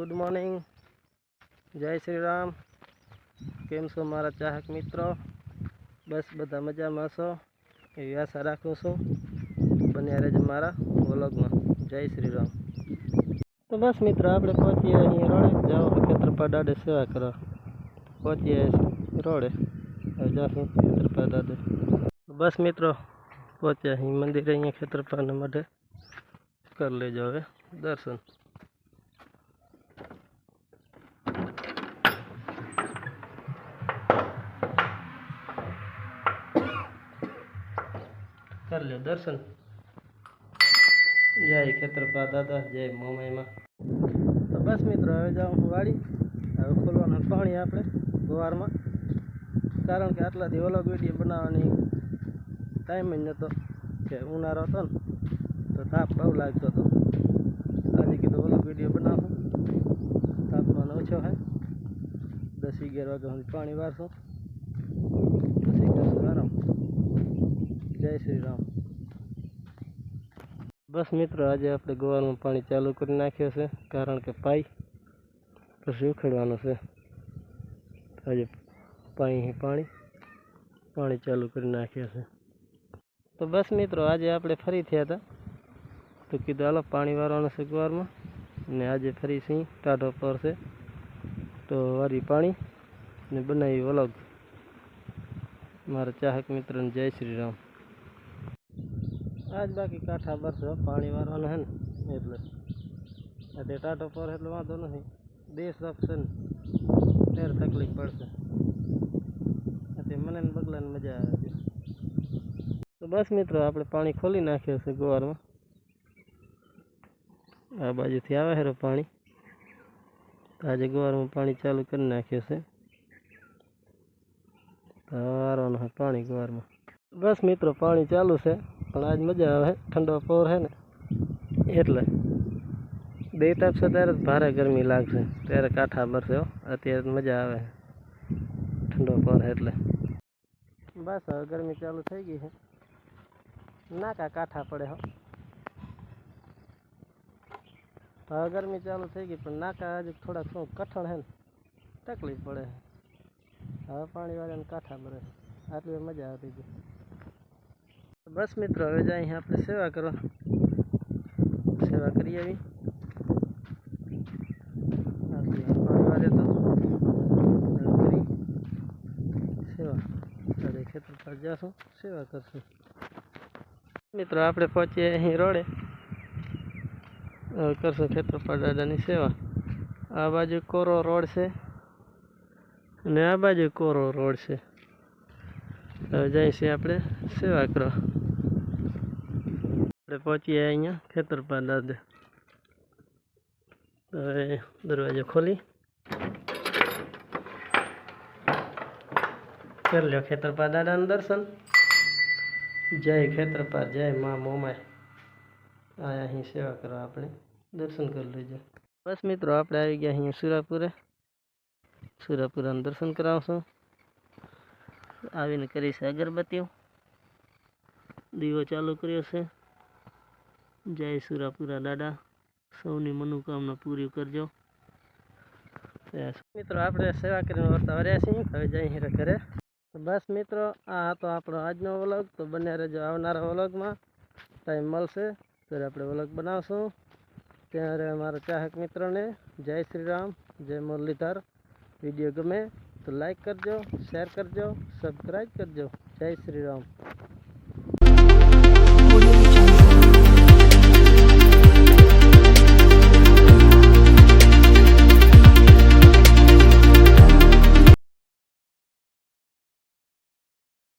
good morning જય શ્રી રામ કેમ છો મારા ચાહક મિત્રો બસ બધા મજામાં છો એવી આશા રાખું છું બન્યા રહેજો મારા વ્લોગમાં જય શ્રી રામ તો બસ મિત્રો આપણે પહોંચીએ અહીં રોડે જાઓ ખેતરપા દાડે સેવા કરવા પહોંચીએ રોડે હવે જાશું ખેતરપા દાડે બસ મિત્રો પહોંચ્યા અહીં મંદિરે અહીંયા ખેતરપાના માટે કરી લેજો હવે દર્શન કરી લ્યો દર્શન જય ખેતરપા દાદા જય મોમયમાં તો બસ મિત્રો હવે જાઉં હું વાળી હવે ખોલવાનું પાણી આપણે ગુવારમાં કારણ કે આટલાથી દિવસ ઓલો વિડીયો બનાવવાની ટાઈમ જ નહોતો કે ઉનાળો હતો ને તો તાપ બહુ લાગતો હતો આજે કીધું ઓલો વિડીયો બનાવું તાપમાન ઓછો હોય દસ અગિયાર વાગ્યા સુધી પાણી વારશું जय श्री राम बस मित्रों आज આપણે ગવરમાં પાણી ચાલુ કરી નાખ્યું છે કારણ કે પાઈ તો સુખડવાનો છે આજે પાણી પાણી પાણી ચાલુ કરી નાખ્યું છે તો બસ મિત્રો આજે આપણે ફરી થયા તો કીધું હાલો પાણી વાળવાનું સવારમાં અને આજે ફરી સહી ટાઢો પર છે તો આરી પાણી અને બનાવી અલગ મરચાક મિત્રો જય શ્રી રામ આજ બાકી કાંઠા બરસો પાણી વાળવાના હે ને એટલે તે ટાટો પર એટલે વાંધો નથી દેશ લાગશે ને ફેર તકલીફ પડશે તે મને ને બગલાને મજા આવે છે તો બસ મિત્રો આપણે પાણી ખોલી નાખ્યું છે ગુવારમાં આ બાજુથી આવે હેરો પાણી આજે ગુવારમાં પાણી ચાલુ કરી નાખ્યું છે વારવાનું પાણી ગુવારમાં બસ મિત્રો પાણી ચાલુ છે कलाज मजा आवे ठंडो पवन है ने એટલે દેતા સધારા ભારે ગરમી લાગે ત્યારે કાઠા બરસે હો અત્યારે તો મજા આવે ઠંડો પવન એટલે બસ હવે ગરમી ચાલુ થઈ ગઈ છે ના કાઠા પડે હો તો ગરમી ચાલુ થઈ ગઈ પણ ના કા હજુ થોડું થોક કઠણ હે તકલીફ પડે હવે પાણી વાળા ને કાઠા બરસે એટલે મજા આવી ગઈ બસ મિત્રો હવે જાય અહીંયા આપણે સેવા કરો સેવા કરી આવી ખેતર પર જશું સેવા કરશું મિત્રો આપણે પહોંચીએ અહીં રોડે કરશું ખેતર પર દાદાની સેવા આ બાજુ કોરો રોડ છે અને આ બાજુ કોરો રોડ છે હવે જઈશું આપણે સેવા કરવા આપણે પહોંચીએ અહીંયા ખેતર પર દાદે હવે દરવાજો ખોલી કરી લ્યો ખેતરપા દાદાનું દર્શન જય ખેતરપા જય મા મોમાય આ અહીં સેવા કરવા આપણે દર્શન કરી લેજો બસ મિત્રો આપણે આવી ગયા અહીંયા સુરાપુરે સુરાપુરાનું દર્શન કરાવશું આવીને કરી છે અગરબત્તીઓ દીવો ચાલુ કર્યો છે જય સુરાપુરા દાદા સૌની મનોકામના પૂરી કરજો મિત્રો આપણે સેવા કરીને વર્તા વર્યા છીએ હવે જય હીરે કરે બસ મિત્રો આ હતો આપણો આજનો વ્લોગ તો બંને રહેજો આવનારા વ્લોગમાં ટાઈમ મળશે ત્યારે આપણે વ્લોગ બનાવશું ત્યારે અમારા ચાહક મિત્રોને જય શ્રી રામ જય મુરલીધર વિડીયો ગમે तो लाइक कर जाओ शेयर कर जाओ सब्सक्राइब कर जाओ जय श्री राम